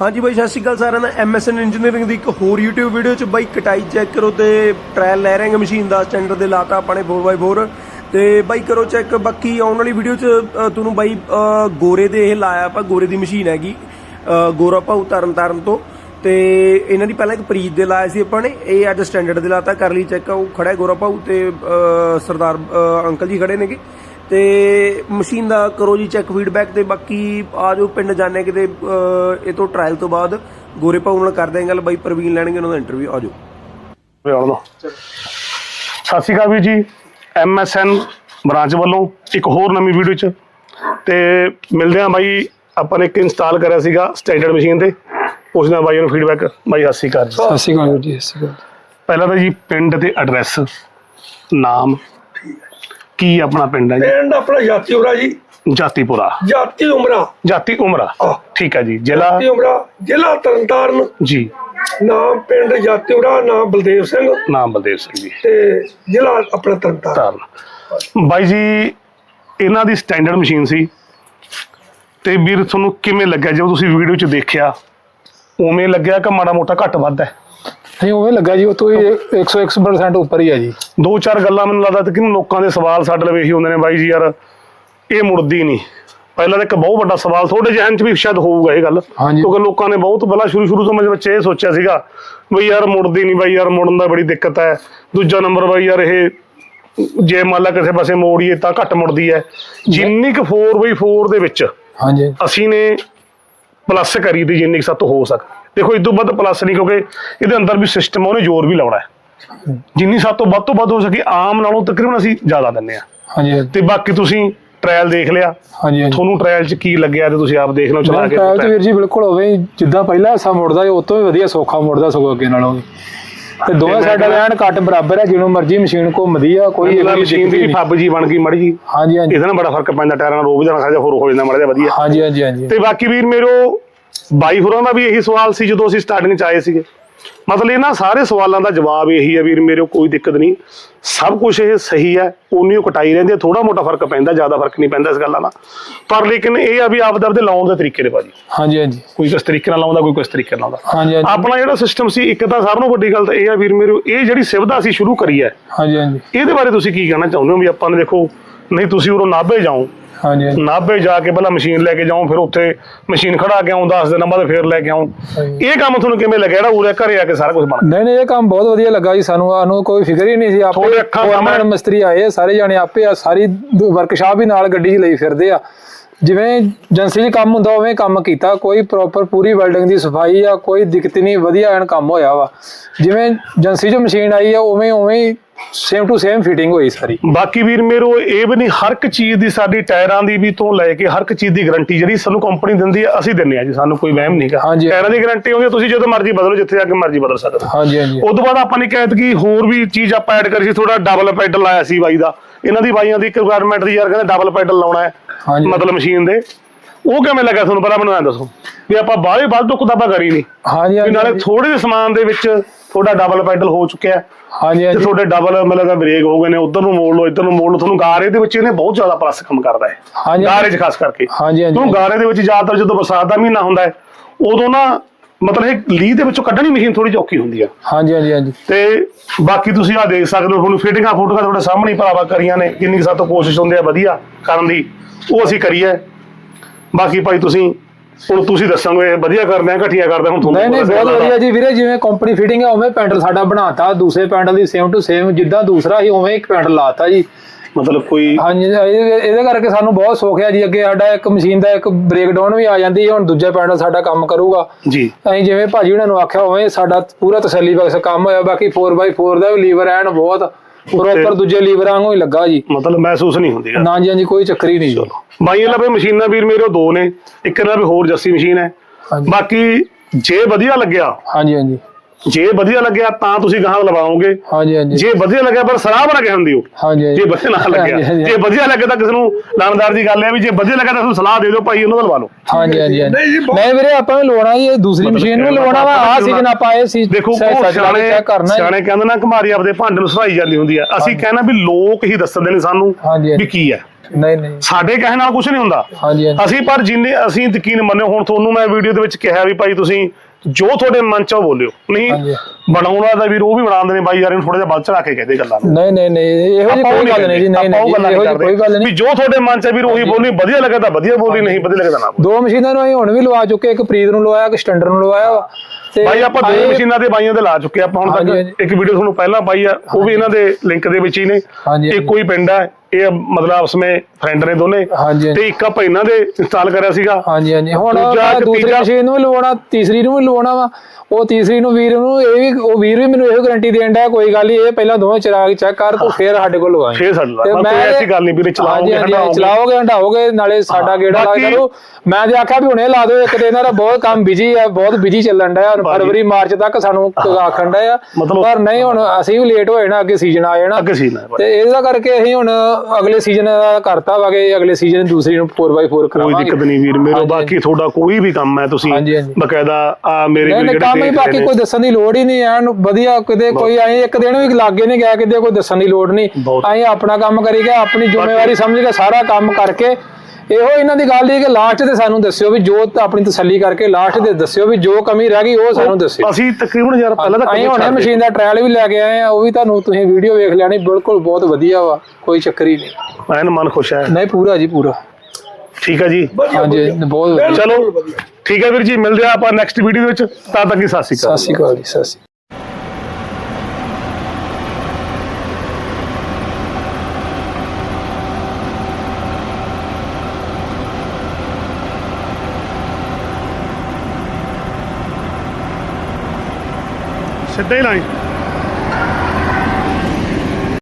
ਹਾਂਜੀ ਬਾਈ, ਸਤਿ ਸ਼੍ਰੀ ਅਕਾਲ ਸਾਰਿਆਂ ਦਾ। ਐਮਐਸਐਨ ਇੰਜੀਨੀਅਰਿੰਗ ਦੀ ਇੱਕ ਹੋਰ YouTube ਵੀਡੀਓ ਚ ਬਾਈ ਕਟਾਈ ਚੈੱਕ ਕਰੋ ਤੇ ਟ੍ਰਾਇਲ ਲੈ ਰਹੇ ਹਾਂ ਮਸ਼ੀਨ ਦਾ ਸਟੈਂਡਰਡ ਦੇ ਲਾਤਾ ਆਪਾਂ ਨੇ 4x4 ਤੇ ਬਾਈ ਕਰੋ ਚੈੱਕ ਬਾਕੀ ਆਉਣ ਵਾਲੀ ਵੀਡੀਓ ਚ ਤੁਹਾਨੂੰ ਬਾਈ ਗੋਰੇ ਦੇ ਇਹ ਲਾਇਆ ਆਪਾਂ, ਗੋਰੇ ਦੀ ਮਸ਼ੀਨ ਹੈਗੀ। ਗੋਰਾ ਭਾਊ ਤਰਨ ਤਾਰਨ ਤੋਂ। ਤੇ ਇਹਨਾਂ ਦੀ ਪਹਿਲਾਂ ਇੱਕ ਪ੍ਰੀਤ ਦੇ ਲਾਇਆ ਸੀ ਆਪਾਂ ਨੇ, ਇਹ ਅੱਜ ਸਟੈਂਡਰਡ ਦੇ ਲਾਤਾ, ਕਰ ਲਈ ਚੈੱਕ ਉਹ ਖੜਾ ਗੋਰਾ ਭਾਊ ਤੇ ਸਰਦਾਰ ਅੰਕਲ ਜੀ ਖੜੇ ਨੇਗੇ। ਤੇ ਮਸ਼ੀਨ ਦਾ ਕਰੋ ਜੀ ਚੈੱਕ ਫੀਡਬੈਕ ਤੇ ਬਾਕੀ ਆ ਜਾਓ ਪਿੰਡ ਜਾਣੇ ਕਿਤੇ ਇਹ ਤੋਂ ਟ੍ਰਾਇਲ ਤੋਂ ਬਾਅਦ ਗੋਰੇ ਭਾਊ ਨਾਲ ਕਰਦੇ ਆਂ ਗੱਲ ਬਾਈ ਪ੍ਰਵੀਨ ਲੈਣਗੇ ਉਹਨਾਂ ਦਾ ਇੰਟਰਵਿਊ ਆ ਜਾਓ। ਵੇ ਆਉਣ ਦੋ ਸਤਿ ਸ਼੍ਰੀ ਅਕਾਲ ਵੀਰ ਜੀ ਐਮਐਸਐਨ ਬ੍ਰਾਂਚ ਵੱਲੋਂ ਇੱਕ ਹੋਰ ਨਵੀਂ ਵੀਡੀਓ ਚ ਤੇ ਮਿਲਦੇ ਆ ਬਾਈ ਆਪਾਂ ਨੇ ਇੱਕ ਇੰਸਟਾਲ ਕਰਿਆ ਸੀਗਾ ਸਟੈਂਡਰਡ ਮਸ਼ੀਨ ਤੇ ਉਸ ਨਾਲ ਬਾਈ ਨੂੰ ਫੀਡਬੈਕ ਬਾਈ ਸਤਿ ਸ਼੍ਰੀ ਅਕਾਲ ਜੀ। ਸਤਿ ਸ਼੍ਰੀ ਅਕਾਲ ਜੀ ਸਤਿ ਸ਼੍ਰੀ ਅਕਾਲ। ਪਹਿਲਾਂ ਤਾਂ ਜੀ ਪਿੰਡ ਤੇ ਐਡਰੈਸ ਨਾਮ ਕੀ ਆਪਣਾ ਪਿੰਡ ਹੈ ਪਿੰਡ ਆਪਣਾ ਜਾਤੀ ਉਮਰਾ ਜੀ। ਜੀ ਜਾਤੀਪੁਰਾ। ਜਾਤੀ ਉਮਰਾ। ਜਾਤੀ ਉਮਰਾ। ਆਹ। ਠੀਕ ਹੈ ਜੀ ਜ਼ਿਲ੍ਹਾ? ਜਾਤੀ ਉਮਰਾ ਜ਼ਿਲ੍ਹਾ ਤਰਨਤਾਰਨ। ਜੀ। ਨਾਮ ਪਿੰਡ ਜਾਤੀ ਉਮਰਾ ਨਾਮ ਬਲਦੇਵ ਸਿੰਘ। ਨਾਮ ਬਲਦੇਵ ਸਿੰਘ ਜੀ। ਤੇ ਜ਼ਿਲ੍ਹਾ ਆਪਣਾ ਤਰਨਤਾਰਨ। ਤਾਰਨ ਬਾਈ ਜੀ ਇਹਨਾਂ ਦੀ ਸਟੈਂਡਰਡ ਮਸ਼ੀਨ ਸੀ। ਤੇ ਵੀਰ ਤੁਹਾਨੂੰ ਕਿਵੇਂ ਲੱਗਿਆ? ਜਦੋਂ ਤੁਸੀਂ ਵੀਡੀਓ 'ਚ ਦੇਖਿਆ ਉਵੇਂ ਲੱਗਿਆ ਕਿ ਮਾੜਾ ਮੋਟਾ ਘੱਟ ਵੱਧ ਹੈ? ਨਹੀਂ ਉਵੇਂ ਲੱਗਾ ਜੀ ਉਹ ਤੋਂ ਹੀ 101% ਉੱਪਰ ਹੀ ਹੈ ਜੀ। ਦੋ ਚਾਰ ਗੱਲਾਂ ਮੈਨੂੰ ਲੱਗਦਾ ਤੇ ਕਿ ਲੋਕਾਂ ਦੇ ਸਵਾਲ ਸਾਡੇ ਲਈ ਇਹੀ ਹੁੰਦੇ ਨੇ ਬਾਈ ਜੀ ਯਾਰ ਇਹ ਮੁੜਦੀ ਨਹੀਂ। ਪਹਿਲਾਂ ਤਾਂ ਇੱਕ ਬਹੁਤ ਵੱਡਾ ਸਵਾਲ ਤੁਹਾਡੇ ਜਿਹਨ 'ਚ ਵੀ ਸ਼ਾਇਦ ਹੋਊਗਾ ਇਹ ਗੱਲ। ਕਿਉਂਕਿ ਲੋਕਾਂ ਨੇ ਬਹੁਤ ਪਹਿਲਾਂ ਸ਼ੁਰੂ ਸ਼ੁਰੂ ਤੋਂ ਮੇਰੇ ਬੱਚੇ ਇਹ ਸੋਚਿਆ ਸੀਗਾ ਬਈ ਯਾਰ ਮੁੜਦੀ ਨਹੀਂ ਬਾਈ ਯਾਰ ਮੁੜਨ ਦਾ ਬੜੀ ਦਿੱਕਤ ਹੈ। ਦੂਜਾ ਨੰਬਰ ਬਾਈ ਯਾਰ ਇਹ ਜੇ ਮੰਨ ਲਾ ਕਿਸੇ ਪਾਸੇ ਮੋੜੀਏ ਤਾਂ ਘੱਟ ਮੁੜਦੀ ਹੈ। ਜਿੰਨੀ ਕੁ 4x4 ਦੇ ਵਿੱਚ ਹਾਂਜੀ। ਅਸੀਂ ਨੇ ਪਲੱਸ ਕਰੀ ਦੀ ਜਿੰਨੀ ਸਾਤੋਂ ਹੋ ਸਕ। ਦੇਖੋ ਇਦੋਂ ਵੱਧ ਪਲੱਸ ਨਹੀਂ ਕਿਉਂਕਿ ਇਹਦੇ ਅੰਦਰ ਵੀ ਸਿਸਟਮ ਉਹਨੇ ਜ਼ੋਰ ਵੀ ਲਾਉਣਾ ਹੈ। ਜਿੰਨੀ ਸਾਤੋਂ ਵੱਧ ਤੋਂ ਵੱਧ ਹੋ ਸਕੇ ਆਮ ਨਾਲੋਂ ਤਕਰੀਬਨ ਅਸੀਂ ਜ਼ਿਆਦਾ ਦਿੰਨੇ ਆ ਹਾਂਜੀ ਤੇ ਬਾਕੀ ਤੁਸੀਂ ਟ੍ਰਾਇਲ ਦੇਖ ਲਿਆ। ਹਾਂਜੀ ਤੁਹਾਨੂੰ ਟ੍ਰਾਇਲ 'ਚ ਕੀ ਲੱਗਿਆ ਤੇ ਤੁਸੀਂ ਆਪ ਦੇਖ ਲਓ ਚਲਾ ਕੇ ਟ੍ਰਾਇਲ ਤੇ ਵੀਰ ਜੀ ਬਿਲਕੁਲ ਹੋਵੇ ਜਿੱਦਾਂ ਪਹਿਲਾਂ ਹਿੱਸਾ ਮੁੜਦਾ ਉਹ ਤੋਂ ਵੀ ਵਧੀਆ ਸੌਖਾ ਮੁੜਦਾ ਸਗੋਂ ਅੱਗੇ ਨਾਲੋਂ ਤੇ ਦੋਵੇਂ ਸਾਈਡਾਂ ਲੈਣ ਕੱਟ ਬਰਾਬਰ ਹੈ ਜਿਹਨੂੰ ਮਰਜ਼ੀ ਮਸ਼ੀਨ ਘੁੰਮਦੀ ਆ ਕੋਈ ਇਹੋ ਮਸ਼ੀਨ ਦੀ ਫੱਬ ਜੀ ਬਣ ਗਈ ਮੜੀ ਜੀ ਹਾਂਜੀ ਹਾਂਜੀ। ਇਹਦਾ ਨਾ ਬੜਾ ਫ਼ਰਕ ਪੈਂਦਾ ਟਾਇਰਾਂ ਨਾਲ ਰੋਬ ਜਾਣਾ ਖਾਜਾ ਹੋਰ ਹੋ ਜਾਂਦਾ ਮੜਾ ਜਿਹਾ ਵਧੀਆ। ਹਾਂਜੀ ਹਾਂਜੀ ਹਾਂਜੀ। ਤੇ ਬਾਕੀ ਵੀਰ ਮੇਰੋ ਬਾਈ ਹੋਰਾਂ ਦਾ ਵੀ ਇਹੀ ਸਵਾਲ ਸੀ ਜਦੋਂ ਅਸੀਂ ਸਟਾਰਟਿੰਗ ਚ ਆਏ ਸੀਗੇ। ਮਤਲਬ ਇਹਨਾਂ ਸਾਰੇ ਸਵਾਲਾਂ ਦਾ ਜਵਾਬ ਇਹੀ ਹੈ ਵੀਰ ਮੇਰੇ ਕੋਈ ਦਿੱਕਤ ਨਹੀਂ। ਸਭ ਕੁਝ ਇਹ ਸਹੀ ਹੈ ਉਨੀ ਕਟਾਈ ਰਹਿੰਦੀ ਹੈ ਥੋੜਾ ਮੋਟਾ ਫ਼ਰਕ ਪੈਂਦਾ ਜ਼ਿਆਦਾ ਫ਼ਰਕ ਨਹੀਂ ਪੈਂਦਾ ਇਸ ਗੱਲਾਂ ਦਾ। ਪਰ ਲੇਕਿਨ ਇਹ ਆ ਵੀ ਆਪਦੇ ਆਪਦੇ ਲਾਉਣ ਦੇ ਤਰੀਕੇ ਨੇ ਭਾਜੀ। ਹਾਂਜੀ ਹਾਂਜੀ। ਕੋਈ ਕਿਸ ਤਰੀਕੇ ਨਾਲ ਲਾਉਂਦਾ ਕੋਈ ਕਿਸ ਤਰੀਕੇ ਨਾਲ ਲਾਉਂਦਾ। ਹਾਂਜੀ ਹਾਂਜੀ। ਆਪਣਾ ਜਿਹੜਾ ਸਿਸਟਮ ਸੀ ਇੱਕ ਤਾਂ ਸਭ ਨੂੰ ਵੱਡੀ ਗੱਲ ਤਾਂ ਇਹ ਆ ਵੀਰ ਮੇਰੇ ਇਹ ਜਿਹੜੀ ਸੁਵਿਧਾ ਅਸੀਂ ਸ਼ੁਰੂ ਕਰੀ ਹੈ ਹਾਂਜੀ ਹਾਂਜੀ। ਇਹਦੇ ਬਾਰੇ ਤੁਸੀਂ ਕੀ ਕਹਿਣਾ ਚਾਹੁੰਦੇ ਹੋ ਵੀ ਆਪਾਂ ਨੇ ਦੇਖੋ ਨਹੀਂ ਤੁਸੀਂ ਉਰੋਂ ਨਾਭੇ ਜਾਓ ਹਾਂਜੀ ਨਾਭੇ ਜਾ ਕੇ ਪਹਿਲਾਂ ਮਸ਼ੀਨ ਲੈ ਕੇ ਜਾਉਂ ਫਿਰ ਉੱਥੇ ਮਸ਼ੀਨ ਖੜਾ ਕੇ ਆਉਂ 10 ਦਿਨਾਂ ਬਾਅਦ ਫਿਰ ਲੈ ਕੇ ਆਉਂ। ਇਹ ਕੰਮ ਤੁਹਾਨੂੰ ਕਿਵੇਂ ਲੱਗਿਆ? ਜਿਹੜਾ ਉਰੇ ਘਰੇ ਆ ਕੇ ਸਾਰਾ ਕੁਝ ਬਣ ਨਹੀਂ ਨਹੀਂ ਇਹ ਕੰਮ ਬਹੁਤ ਵਧੀਆ ਲੱਗਾ ਜੀ ਸਾਨੂੰ। ਸਾਨੂੰ ਕੋਈ ਫਿਕਰ ਹੀ ਨਹੀਂ ਸੀ। ਅੱਖਾਂ ਸਾਹਮਣੇ- foreman ਮਿਸਤਰੀ ਆਏ ਸਾਰੇ ਜਾਣੇ ਆਪੇ ਆ ਸਾਰੀ ਵਰਕਸ਼ਾਪ ਵੀ ਨਾਲ ਗੱਡੀ 'ਚ ਲਈ ਫਿਰਦੇ ਆ। ਜਿਵੇਂ ਏਜੰਸੀ 'ਚ ਕੰਮ ਹੁੰਦਾ ਉਵੇਂ ਕੰਮ ਕੀਤਾ। ਕੋਈ ਪ੍ਰੋਪਰ ਪੂਰੀ ਵੈਲਡਿੰਗ ਦੀ ਸਫ਼ਾਈ ਆ ਕੋਈ ਦਿੱਕਤ ਨਹੀਂ ਵਧੀਆ ਐਨ ਕੰਮ ਹੋਇਆ ਵਾ। ਜਿਵੇਂ ਏਜੰਸੀ 'ਚ ਮਸ਼ੀਨ ਆਈ ਆ ਉਵੇਂ ਉਵੇਂ ਸੇਮ ਟੂ ਸੇਮ ਫਿਟਿੰਗ ਹੋਈ ਸਾਰੀ। ਬਾਕੀ ਵੀਰ ਮੇਰੋ ਇਹ ਵੀ ਨਹੀਂ ਹਰ ਇੱਕ ਚੀਜ਼ ਦੀ ਸਾਡੀ ਟਾਇਰਾਂ ਦੀ ਵੀ ਤੋਂ ਲੈ ਕੇ ਹਰ ਇੱਕ ਚੀਜ਼ ਦੀ ਗਾਰੰਟੀ ਜਿਹੜੀ ਸਾਨੂੰ ਕੰਪਨੀ ਦਿੰਦੀ ਹੈ ਅਸੀਂ ਦਿੰਨੇ ਆ ਜੀ ਸਾਨੂੰ ਕੋਈ ਵਹਿਮ ਨਹੀਂਗਾ ਹਾਂਜੀ। ਟਾਇਰਾਂ ਦੀ ਗਾਰੰਟੀ ਹੁੰਦੀ ਹੈ ਤੁਸੀਂ ਜਦੋਂ ਮਰਜ਼ੀ ਬਦਲੋ ਜਿੱਥੇ ਜਾ ਕੇ ਮਰਜ਼ੀ ਬਦਲ ਸਕਦੇ ਹੋ। ਹਾਂਜੀ ਹਾਂਜੀ। ਉਸ ਤੋਂ ਬਾਅਦ ਆਪਾਂ ਨੇ ਕਹਿਤ ਕਿ ਹੋਰ ਵੀ ਚੀਜ਼ ਆਪਾਂ ਐਡ ਕਰੀ ਸੀ ਥੋੜਾ ਡਬਲ ਪੈਡਲ ਲਾਇਆ ਸੀ ਬਾਈ ਦਾ। ਇਹਨਾਂ ਦੀ ਬਾਈਆਂ ਦੀ ਇੱਕ ਰਿਕੁਆਇਰਮੈਂਟ ਦੀ ਯਾਰ ਕਹਿੰਦੇ ਡਬਲ ਪੈਡਲ ਲਾਉਣਾ ਹੈ। ਹਾਂਜੀ। ਮਤਲਬ ਮਸ਼ੀਨ ਦੇ। ਉਹ ਕਿਵੇਂ ਲੱਗਾ ਤੁਹਾਨੂੰ ਪਹਿਲਾਂ ਮੈਨੂੰ ਐਂ ਦੱਸੋ। ਵੀ ਆਪਾਂ ਬਾਹਲੇ ਵੱਧ ਤੋਂ ਆਪਾਂ ਕਰੀ ਨਹੀਂ। ਹਾਂਜੀ ਵੀ ਹਾਂਜੀ। ਨਾਲੇ ਥੋੜੇ ਜਿਹੇ ਸਮਾਨ ਦੇ ਵਿੱਚ ਤੁਹਾਡਾ ਡਬਲ ਪੈਡਲ ਹੋ ਚੁੱਕਿਆ ਹਾਂਜੀ ਤੇ ਹਾਂਜੀ। ਤੁਹਾਡੇ ਡਬਲ ਮਤਲਬ ਬ੍ਰੇਕ ਹੋ ਗਏ ਨੇ। ਉਧਰ ਨੂੰ ਮੋੜ ਲਓ ਇੱਧਰ ਨੂੰ ਮੋੜ ਲਓ। ਤੁਹਾਨੂੰ ਗਾਰੇ ਦੇ ਵਿੱਚ ਇਹਨੇ ਬਹੁਤ ਜ਼ਿਆਦਾ ਪਲੱਸ ਕੰਮ ਕਰਦਾ ਹੈ। ਹਾਂਜੀ। ਗਾਰੇ 'ਚ ਖਾਸ ਕਰਕੇ। ਹਾਂਜੀ ਹਾਂਜੀ। ਕਿਉਂ ਗਾਰੇ ਦੇ ਵਿੱਚ ਜ਼ਿਆਦਾਤਰ ਜਦੋਂ ਬਰਸਾਤ ਦਾ ਮਹੀਨਾ ਹੁੰਦਾ ਹੈ ਉਦੋਂ ਨਾ ਮਤਲਬ ਇਹ ਲੀਹ ਦੇ ਵਿੱਚੋਂ ਕੱਢਣੀ ਮਸ਼ੀਨ ਥੋੜੀ ਜਿਹੀ ਔਖੀ ਹੁੰਦੀ ਆ। ਹਾਂਜੀ ਹਾਂਜੀ ਹਾਂਜੀ। ਤੇ ਬਾਕੀ ਤੁਸੀਂ ਆ ਦੇਖ ਸਕਦੇ ਹੋ। ਤੁਹਾਨੂੰ ਫਿਟਿੰਗਾਂ ਫੋਟੋਆਂ ਤੁਹਾਡੇ ਸਾਹਮਣੇ ਹੀ ਭਰਾਵਾ ਕਰੀਆਂ ਨੇ। ਜਿੰਨੀ ਕੁ ਸਾਤੋਂ ਕੋਸ਼ਿਸ਼ ਹੁੰਦੀ ਆ ਵਧੀਆ ਕਰਨ ਦੀ। ਉਹ ਅਸੀਂ ਕਰੀ ਹੈ ਬਾਕੀ ਭਾਈ ਤੁਸੀਂ ਹੁਣ ਤੁਸੀਂ ਦੱਸੋਗੇ ਵਧੀਆ ਕਰਦੇ ਆ ਘਟੀਆ ਕਰਦੇ ਹੁਣ ਤੁਹਾਨੂੰ ਨਹੀਂ ਨਹੀਂ ਬਹੁਤ। ਵਧੀਆ ਜੀ ਵੀਰੇ ਜਿਵੇਂ ਕੰਪਨੀ ਫਿਟਿੰਗ ਹੈ ਉਵੇਂ ਪੈਂਡਲ ਸਾਡਾ ਬਣਾਤਾ ਦੂਸਰੇ ਪੈਂਡਲ ਦੀ ਸੇਮ ਟੂ ਸੇਮ ਜਿੱਦਾਂ ਦੂਸਰਾ ਸੀ ਉਵੇਂ ਇੱਕ ਪੈਂਡਲ ਲਾਤਾ ਜੀ। ਮਤਲਬ ਕੋਈ ਹਾਂਜੀ ਇਹ- ਇਹਦੇ ਕਰਕੇ ਸਾਨੂੰ ਬਹੁਤ ਸੁੱਖ ਹੈ ਜੀ ਅੱਗੇ ਸਾਡਾ ਇੱਕ ਮਸ਼ੀਨ ਦਾ ਇੱਕ ਬ੍ਰੇਕਡਾਊਨ ਵੀ ਆ ਜਾਂਦੀ ਹੈ ਹੁਣ ਦੂਜਾ ਪੈਂਡਲ ਸਾਡਾ ਕੰਮ ਕਰੂਗਾ। ਜੀ। ਅਸੀਂ ਜਿਵੇਂ ਭਾਜੀ ਉਹਨਾਂ ਨੂੰ ਆਖਿਆ ਉਵੇਂ ਸਾਡਾ ਪੂਰਾ ਤਸੱਲੀ ਬਖਸ਼ ਕੰਮ ਹੋਇਆ ਬਾਕੀ 4x4 ਦਾ ਵੀ ਲੀਵਰ ਐਨ ਬਹੁਤ। ਪ੍ਰੋਪਰ ਦੂਜੇ ਲੀਵਰ ਵਾਂਗੂ ਹੀ ਲੱਗਾ ਜੀ। ਮਤਲਬ ਮਹਿਸੂਸ ਨਹੀਂ ਹੁੰਦੀ। ਨਾ ਜੀ ਹਾਂਜੀ ਕੋਈ ਚੱਕਰ ਹੀ ਨਹੀਂ ਜੀ। ਬਾਈ ਇਹਨਾਂ ਲਵੇ ਮਸ਼ੀਨਾਂ ਵੀਰ ਮੇਰੇ ਦੋ ਨੇ। ਇੱਕ ਇਹਨਾਂ ਵੀ ਹੋਰ ਜੱਸੀ ਮਸ਼ੀਨ ਹੈ। ਬਾਕੀ ਜੇ ਵਧੀਆ ਲੱਗਿਆ ਹਾਂਜੀ ਹਾਂਜੀ। ਜੇ ਵਧੀਆ ਲੱਗਿਆ ਤਾਂ ਤੁਸੀਂ ਗਾਹਾਂ ਲਵਾਓਗੇ। ਹਾਂਜੀ ਹਾਂਜੀ। ਜੇ ਵਧੀਆ ਲੱਗਿਆ ਪਰ ਸਲਾਹ ਬਣਾ ਕੇ ਹੁੰਦੀ ਹੋ। ਹਾਂਜੀ ਜੇ ਵਧੀਆ ਨਾ ਲੱਗਿਆ। ਹਾਂਜੀ। ਜੇ ਵਧੀਆ ਲੱਗੇ ਤਾਂ ਕਿਸ ਨੂੰ ਲਾਣਦਾਰ ਦੀ ਗੱਲ ਹੈ ਵੀ ਜੇ ਵਧੀਆ ਲੱਗਾ ਤਾਂ ਤੁਸੀਂ ਸਲਾਹ ਦੇ ਦਿਓ ਭਾਈ ਉਹਨਾਂ ਦਾ ਲਵਾ ਲਓ। ਹਾਂਜੀ ਹਾਂਜੀ ਹਾਂਜੀ। ਨਹੀਂ ਜੀ, ਬਹੁਤ- ਨਹੀਂ ਵੀਰੇ ਆਪਾਂ ਵੀ ਲਵਾਉਣਾ ਜੀ ਇਹ ਦੂਸਰੀ ਮਤਲਬ ਮਸ਼ੀਨ ਵੀ ਕਹਿਣ ਲਵਾਉਣਾ ਵਾ। ਭਾਵ ਆ ਹੈ ਸੀਜ਼ਨ ਆਪਾਂ ਇਹ ਸੀ ਦੇਖੋ ਉਹ ਸਿਆਣੇ ਚੈੱਕ ਕਰਨਾ ਜੀ। ਸਿਆਣੇ ਕਹਿੰਦੇ ਨਾ ਕੁਮਾਰੀ ਆਪਦੇ ਭਾਂਡੇ ਨੂੰ ਸਰਾਈ ਜਾਂਦੀ ਹੁੰਦੀ ਹੈ ਅਸੀਂ ਕਹਿੰਨਾ ਵੀ ਲੋਕ ਹੀ ਦੱਸਦੇ ਨੇ ਸਾਨੂੰ ਹਾਂਜੀ, ਹਾਂਜੀ। ਵੀ ਕੀ ਹੈ ਨਹੀਂ ਨਹੀਂ। ਸਾਡੇ ਕਹਿਣ ਨਾਲ ਕੁਝ ਨਹੀਂ ਹੁੰਦਾ। ਹਾਂਜੀ ਹਾਂਜੀ। ਅਸੀਂ ਪਰ ਜਿੰਨੇ ਅਸੀਂ ਯਕੀਨ ਮੰਨਿਓ ਹੁਣ ਤੁਹਾਨੂੰ ਮੈਂ ਵੀਡੀਓ ਦੇ ਵਿੱਚ ਕਿਹਾ ਵੀ ਭਾਈ ਤੁਸੀਂ ਜੋ ਤੁਹਾਡੇ ਮਨ ਚ ਬੋਲਿਓ। ਨਹੀਂ। ਬਣਾਉਣਾ ਦਾ ਵੀਰ ਉਹ ਵੀ ਬਣਾਉਂਦੇ ਨੇ ਬਾਈ ਯਾਰ ਇਹਨੂੰ ਥੋੜਾ ਜਿਹਾ ਵੱਧ ਚੜਾ ਕੇ ਕਹਦੇ ਗੱਲਾਂ ਨੂੰ। ਨਹੀਂ ਨਹੀਂ ਨਹੀਂ ਇਹੋ ਜਿਹੀ ਕੋਈ ਗੱਲ ਨਹੀਂ ਜੀ ਨਹੀਂ ਨਹੀਂ ਇਹੋ ਜਿਹੀ। ਕੋਈ ਗੱਲ ਵੀ ਨਹੀਂ ਜੋ ਤੁਹਾਡੇ ਮਨ ਚ ਵੀਰ ਉਹੀ ਬੋਲੀ ਵਧੀਆ ਲੱਗਾ ਤਾਂ ਵਧੀਆ ਬੋਲੀ ਨਹੀਂ ਵਧੀਆ ਲੱਗਾ ਤਾਂ ਨਾ ਬੋਲੀ। ਦੋ ਮਸ਼ੀਨਾਂ ਨੂੰ ਅਸੀਂ ਹੁਣ ਵੀ ਲਵਾ ਚੁੱਕੇ ਇੱਕ ਪ੍ਰੀਤ ਨੂੰ ਲਵਾਇਆ ਇੱਕ ਸਟੈਂਡਰ ਨੂੰ ਲਵਾਇਆ ਭਾਈ ਆਪਾਂ ਦੋ ਮਸ਼ੀਨਾਂ ਤੇ ਬਾਈਆਂ ਤੇ ਲਾ ਚੁੱਕੇ ਆਪਾਂ ਹੁਣ। ਤੱਕ ਇੱਕ ਵੀਡੀਓ ਤੁਹਾਨੂੰ ਪਹਿਲਾਂ ਪਾਈ ਆ ਉਹ ਵੀ ਇਹਨਾਂ ਦੇ ਲਿੰਕ ਦੇ ਵਿੱਚ ਹੀ ਨੇ। ਇੱਕੋ ਹੀ ਪਿੰਡ ਹੈ ਇਹ ਮਤਲਬ ਆਪਸ ਵਿੱਚ ਫਰੈਂਡ ਨੇ ਦੋਨੇ। ਤੇ ਇੱਕ ਆਪਾਂ ਇਹਨਾਂ ਦੇ ਇੰਸਟਾਲ ਕਰਿਆ ਸੀਗਾ। ਹਾਂਜੀ ਹਾਂਜੀ। ਹੁਣ ਮੈਂ ਦੂਸਰੀ ਮਸ਼ੀਨ ਨੂੰ ਲਵਾਉਣਾ ਤੀਸਰੀ ਨੂੰ ਵੀ ਲਵਾਉਣਾ ਵਾ। ਉਹ ਤੀਸਰੀ ਨੂੰ ਵੀਰ ਨੂੰ ਇਹ ਵੀ ਉਹ ਵੀਰ ਵੀ ਮੈਨੂੰ ਇਹੋ ਗਾਰੰਟੀ ਦੇਣ ਡਿਆ ਕੋਈ ਗੱਲ ਨਹੀਂ ਇਹ ਪਹਿਲਾਂ ਦੋਵੇਂ ਚਿਰਾਗ ਚੈੱਕ ਕਰ ਤੂੰ ਫੇਰ ਸਾਡੇ ਕੋਲ ਲਵਾਈ ਫੇਰ ਸਾਡੇ। ਬਸ ਕੋਈ ਐਸੀ ਗੱਲ ਨਹੀਂ ਵੀਰੇ, ਚਲਾਓਗੇ, ਹਟਾਓਗੇ। ਚਲਾਓਗੇ ਹਟਾਓਗੇ ਨਾਲੇ ਸਾਡਾ ਗੇੜਾ ਲਾ ਕਰੋ। ਮੈਂ ਤੇ ਆਖਿਆ ਵੀ ਹੁਣੇ ਲਾ ਦਿਓ ਇੱਕ ਦਿਨ ਦਾ ਬਹੁਤ ਕੰਮ ਬਿਜ਼ੀ ਆ ਬਹੁਤ ਬਿਜ਼ੀ ਚੱਲਣ ਬਾਕੀ- ਫਰਵਰੀ ਮਾਰਚ ਤੱਕ ਸਾਨੂੰ ਆਖਣ ਡਿਆ ਆ। ਪਰ ਨਹੀਂ ਹੁਣ ਅਸੀਂ ਵੀ ਲੇਟ ਹੋਏ ਨਾ ਅੱਗੇ ਸੀਜ਼ਨ ਆ ਜਾਣਾ। ਅੱਗੇ ਤੇ ਇਹਦਾ ਕਰਕੇ ਅਸੀਂ ਹੁਣ ਅਗਲੇ ਸੀਜ਼ਨ ਦਾ ਕਰਤਾ ਵਾ ਕਿ ਅਗਲੇ ਸੀਜ਼ਨ ਦੂਸਰੀ ਨੂੰ 4x4 ਕੋਈ ਕਰਾਵਾਂਗੇ। ਦਿੱਕਤ ਨਹੀਂ ਵੀਰ ਮੇਰੇ ਬਾਕੀ ਤੁਹਾਡਾ ਕੋਈ ਵੀ ਕੰਮ ਹੈ ਤੁਸੀਂ। ਬਕਾਇਦਾ ਆ ਮੇਰੇ ਨਹੀਂ ਕੰਮ ਹੀ ਬਾਕੀ ਕੋਈ ਦੱਸਣ ਦੀ ਲੋੜ ਹੀ ਨਹੀਂ ਐਨ ਵਧੀਆ ਕਿਤੇ ਕੋਈ ਐਂ ਇੱਕ ਦਿਨ ਵੀ ਲਾਗੇ ਨਹੀਂ ਗਿਆ ਕਿਤੇ ਕੋਈ ਦੱਸਣ ਦੀ ਲੋੜ ਨਹੀਂ। ਅਸੀਂ ਆਪਣਾ ਕੰਮ ਕਰੀ ਗਏ ਆਪਣੀ ਜ਼ਿੰਮੇਵਾਰੀ ਸਮਝ ਕੇ ਸਾਰਾ ਕੰਮ ਕਰਕੇ ਇਹੋ ਇਹਨਾਂ ਦੀ ਗੱਲ ਹੈ ਕਿ ਲਾਸਟ ਤੇ ਸਾਨੂੰ ਦੱਸਿਓ ਵੀ ਜੋ ਆਪਣੀ ਤਸੱਲੀ ਕਰਕੇ ਲਾਸਟ ਤੇ ਦੱਸਿਓ ਵੀ ਜੋ ਕਮੀ ਰਹਿ ਗਈ ਉਹ ਸਾਨੂੰ ਦੱਸਿਓ। ਅਸੀਂ ਤਕਰੀਬਨ ਯਾਰ ਪਹਿਲਾਂ ਤਾਂ ਅਸੀਂ ਹੁਣੇ ਮਸ਼ੀਨ ਦਾ ਟ੍ਰਾਇਲ ਵੀ ਲੈ ਕੇ ਆਏ ਆ ਉਹ ਵੀ ਤੁਹਾਨੂੰ ਤੁਸੀਂ ਵੀਡੀਓ ਵੇਖ ਲੈਣੀ ਬਿਲਕੁਲ ਬਹੁਤ ਵਧੀਆ ਵਾ ਕੋਈ ਚੱਕਰ ਹੀ ਨਹੀਂ। ਐਨ ਮਨ ਖੁਸ਼ ਹੈ। ਨਹੀਂ ਪੂਰਾ ਜੀ ਪੂਰਾ। ਠੀਕ ਹੈ ਜੀ। ਹਾਂਜੀ। ਬਹੁਤ ਵਧੀਆ। ਚਲੋ। ਠੀਕ ਹੈ ਵੀਰ ਜੀ ਮਿਲਦੇ ਆ ਆਪਾਂ ਨੈਕਸਟ ਵੀਡੀਓ ਵਿੱਚ ਤਦ ਤੱਕ ਜੀ ਸਤਿ ਸ਼੍ਰੀ ਅਕਾਲ। ਸਤਿ ਸ਼੍ਰੀ ਅਕਾਲ ਜੀ ਸਤਿ ਸ਼੍ਰੀ ਅਕਾਲ ਸਿੱਧਾ ਹੀ ਲਾਈ